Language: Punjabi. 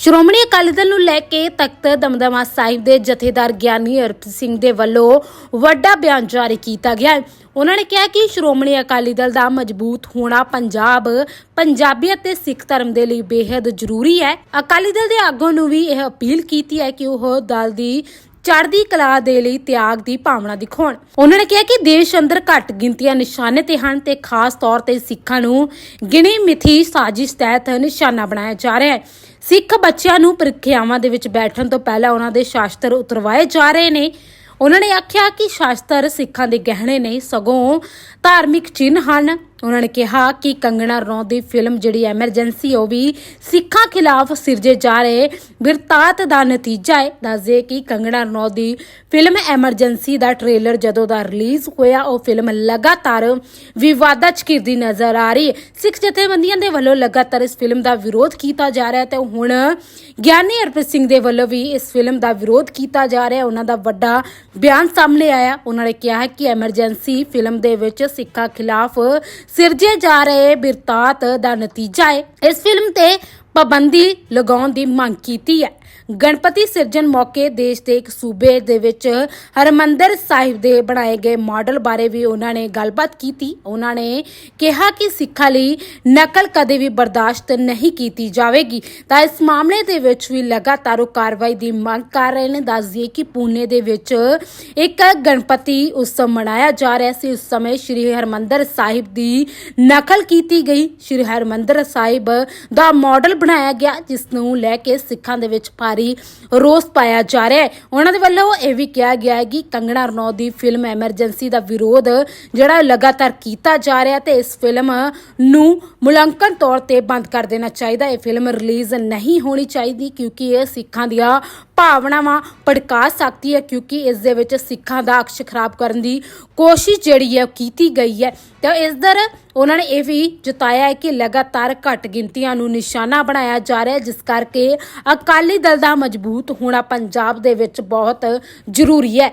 ਸ਼੍ਰੋਮਣੀ ਅਕਾਲੀ ਦਲ ਨੂੰ ਲੈ ਕੇ ਤਖਤ ਦਮਦਮਾ ਸਾਹਿਬ ਦੇ ਜਥੇਦਾਰ ਗਿਆਨੀ ਅਰਪ ਸਿੰਘ ਦੇ ਵੱਲੋਂ ਵੱਡਾ ਬਿਆਨ ਜਾਰੀ ਕੀਤਾ ਗਿਆ ਹੈ। ਉਹਨਾਂ ਨੇ ਕਿਹਾ ਕਿ ਸ਼੍ਰੋਮਣੀ ਅਕਾਲੀ ਦਲ ਦਾ ਮਜ਼ਬੂਤ ਹੋਣਾ ਪੰਜਾਬ ਪੰਜਾਬੀਅਤ ਤੇ ਸਿੱਖ ਧਰਮ ਦੇ ਲਈ ਬੇहद ਜ਼ਰੂਰੀ ਹੈ। ਅਕਾਲੀ ਦਲ ਦੇ ਆਗੂ ਨੂੰ ਵੀ ਇਹ ਅਪੀਲ ਕੀਤੀ ਹੈ ਕਿ ਉਹ ਦਲ ਦੀ ਚੜ੍ਹਦੀ ਕਲਾ ਦੇ ਲਈ ਤਿਆਗ ਦੀ ਭਾਵਨਾ ਦਿਖਾਉਣ। ਉਹਨਾਂ ਨੇ ਕਿਹਾ ਕਿ ਦੇਸ਼ ਅੰਦਰ ਘੱਟ ਗਿਣਤੀਆਂ ਨਿਸ਼ਾਨੇ ਤੇ ਹਨ ਤੇ ਖਾਸ ਤੌਰ ਤੇ ਸਿੱਖਾਂ ਨੂੰ ਗਿਣੀ ਮਿਥੀ ਸਾਜ਼ਿਸ਼ ਤਹਿਤ ਨਿਸ਼ਾਨਾ ਬਣਾਇਆ ਜਾ ਰਿਹਾ ਹੈ। ਸਿੱਖ ਬੱਚਿਆਂ ਨੂੰ ਪ੍ਰੀਖਿਆਵਾਂ ਦੇ ਵਿੱਚ ਬੈਠਣ ਤੋਂ ਪਹਿਲਾਂ ਉਹਨਾਂ ਦੇ ਸ਼ਾਸਤਰ ਉਤਰਵਾਏ ਜਾ ਰਹੇ ਨੇ। ਉਹਨਾਂ ਨੇ ਆਖਿਆ ਕਿ ਸ਼ਾਸਤਰ ਸਿੱਖਾਂ ਦੇ ਗਹਿਣੇ ਨਹੀਂ ਸਗੋਂ ਧਾਰਮਿਕ ਚਿੰਨ੍ਹ ਹਨ। ਉਹਨਾਂ ਨੇ ਕਿਹਾ ਕਿ ਕੰਗਣਾ ਰਣੌਤ ਦੀ ਫਿਲਮ ਜਿਹੜੀ ਐਮਰਜੈਂਸੀ ਉਹ ਵੀ ਸਿੱਖਾਂ ਖਿਲਾਫ ਸਿਰਜੇ ਜਾ ਰਹੇ। ਬਿਰਤਾਂਤ ਦਾ ਨਤੀਜਾ ਹੈ। ਦੱਸਦੇ ਕਿ ਕੰਗਣਾ ਰਣੌਤ ਦੀ ਫਿਲਮ ਐਮਰਜੈਂਸੀ ਦਾ ਟ੍ਰੇਲਰ ਜਦੋਂ ਦਾ ਰਿਲੀਜ਼ ਹੋਇਆ, ਉਹ ਫਿਲਮ ਲਗਾਤਾਰ ਵਿਵਾਦਾਂ 'ਚ ਘਿਰਦੀ ਨਜ਼ਰ ਆ ਰਹੀ ਹੈ। ਸਿੱਖ ਜਥੇਬੰਦੀਆਂ ਦੇ ਵੱਲੋਂ ਲਗਾਤਾਰ ਇਸ ਫਿਲਮ ਦਾ ਵਿਰੋਧ ਕੀਤਾ ਜਾ ਰਿਹਾ ਹੈ ਤੇ ਹੁਣ ਗਿਆਨੀ ਹਰਪ੍ਰੀਤ ਸਿੰਘ ਦੇ ਵੱਲੋਂ ਵੀ ਇਸ ਫਿਲਮ ਦਾ ਵਿਰੋਧ ਕੀਤਾ ਜਾ ਰਿਹਾ ਹੈ। ਉਹਨਾਂ ਦਾ ਵੱਡਾ ਬਿਆਨ ਸਾਹਮਣੇ ਆਇਆ। ਉਹਨਾਂ ਨੇ ਕਿਹਾ ਕਿ ਐਮਰਜੈਂਸੀ ਫਿਲਮ ਦੇ ਵਿੱਚ ਸਿੱਖਾਂ ਖਿਲਾਫ ਸਿਰਜੇ ਜਾ ਰਹੇ ਬਿਰਤਾਂਤ ਦਾ ਨਤੀਜਾ ਹੈ ਇਸ ਫਿਲਮ ਤੇ ਪਾਬੰਦੀ ਲਗਾਉਣ ਦੀ ਮੰਗ ਕੀਤੀ ਹੈ। ਗਣਪਤੀ ਸਿਰਜਣ ਮੌਕੇ ਦੇਸ਼ ਦੇ ਇੱਕ ਸੂਬੇ ਦੇ ਵਿੱਚ ਹਰਮੰਦਰ ਸਾਹਿਬ ਦੇ ਬਣਾਏ ਗਏ ਮਾਡਲ ਬਾਰੇ ਵੀ ਉਹਨਾਂ ਨੇ ਗੱਲਬਾਤ ਕੀਤੀ। ਉਹਨਾਂ ਨੇ ਕਿਹਾ ਕਿ ਸਿੱਖਾਂ ਲਈ ਨਕਲ ਕਦੇ ਵੀ ਬਰਦਾਸ਼ਤ ਨਹੀਂ ਕੀਤੀ ਜਾਵੇਗੀ। ਤਾਂ ਇਸ ਮਾਮਲੇ ਦੇ ਵਿੱਚ ਵੀ ਲਗਾਤਾਰ ਉਹ ਕਾਰਵਾਈ ਦੀ ਮੰਗ ਕਰ ਰਹੇ ਨੇ। ਦੱਸ ਕਿ ਪੂਨੇ ਦੇ ਵਿੱਚ ਇੱਕ ਗਣਪਤੀ ਉਤਸਵ ਮਨਾਇਆ ਜਾ ਰਿਹਾ ਸੀ। ਉਸ ਸਮੇਂ ਸ੍ਰੀ ਹਰਮੰਦਰ ਸਾਹਿਬ ਦੀ ਨਕਲ ਕੀਤੀ ਗਈ। ਸ੍ਰੀ ਹਰਮੰਦਰ ਸਾਹਿਬ ਦਾ ਮਾਡਲ ਬਣਾਇਆ ਗਿਆ, ਜਿਸ ਨੂੰ ਲੈ ਕੇ ਸਿੱਖਾਂ ਦੇ ਵਿੱਚ ਭਾਰੀ ਰੋਸ ਪਾਇਆ ਜਾ ਰਿਹਾ ਹੈ। ਉਹਨਾਂ ਦੇ ਵੱਲੋਂ ਇਹ ਵੀ ਕਿਹਾ ਗਿਆ ਹੈ ਕਿ ਕੰਗਣਾ ਰਣੌਤ ਦੀ ਫਿਲਮ ਐਮਰਜੈਂਸੀ ਦਾ ਵਿਰੋਧ ਜਿਹੜਾ ਲਗਾਤਾਰ ਕੀਤਾ ਜਾ ਰਿਹਾ ਤੇ ਇਸ ਫਿਲਮ ਨੂੰ ਮੁਲਾਂਕਣ ਤੌਰ ਤੇ ਬੰਦ ਕਰ ਦੇਣਾ ਚਾਹੀਦਾ। ਇਹ ਫਿਲਮ ਰਿਲੀਜ਼ ਨਹੀਂ ਹੋਣੀ ਚਾਹੀਦੀ, ਕਿਉਂਕਿ ਇਹ ਸਿੱਖਾਂ ਦੀਆਂ ਭਾਵਨਾਵਾਂ ਭੜਕਾ ਸਕਦੀ ਹੈ ਕਿਉਂਕਿ ਇਸ ਦੇ ਵਿੱਚ ਸਿੱਖਾਂ ਦਾ ਅਕਸ਼ ਖਰਾਬ ਕਰਨ ਦੀ ਕੋਸ਼ਿਸ਼ ਜਿਹੜੀ ਹੈ ਉਹ ਕੀਤੀ ਗਈ ਹੈ। ਤੇ ਇਸ ਦਰ ਉਹਨਾਂ ਨੇ ਇਹ ਵੀ ਜਤਾਇਆ ਹੈ ਕਿ ਲਗਾਤਾਰ ਘੱਟ ਗਿਣਤੀਆਂ ਨੂੰ ਨਿਸ਼ਾਨਾ ਬਣਾਇਆ ਜਾ ਰਿਹਾ ਹੈ, ਜਿਸ ਕਰਕੇ ਅਕਾਲੀ ਦਲ ਦਾ ਮਜ਼ਬੂਤ ਹੋਣਾ ਪੰਜਾਬ ਦੇ ਵਿੱਚ ਬਹੁਤ ਜ਼ਰੂਰੀ ਹੈ।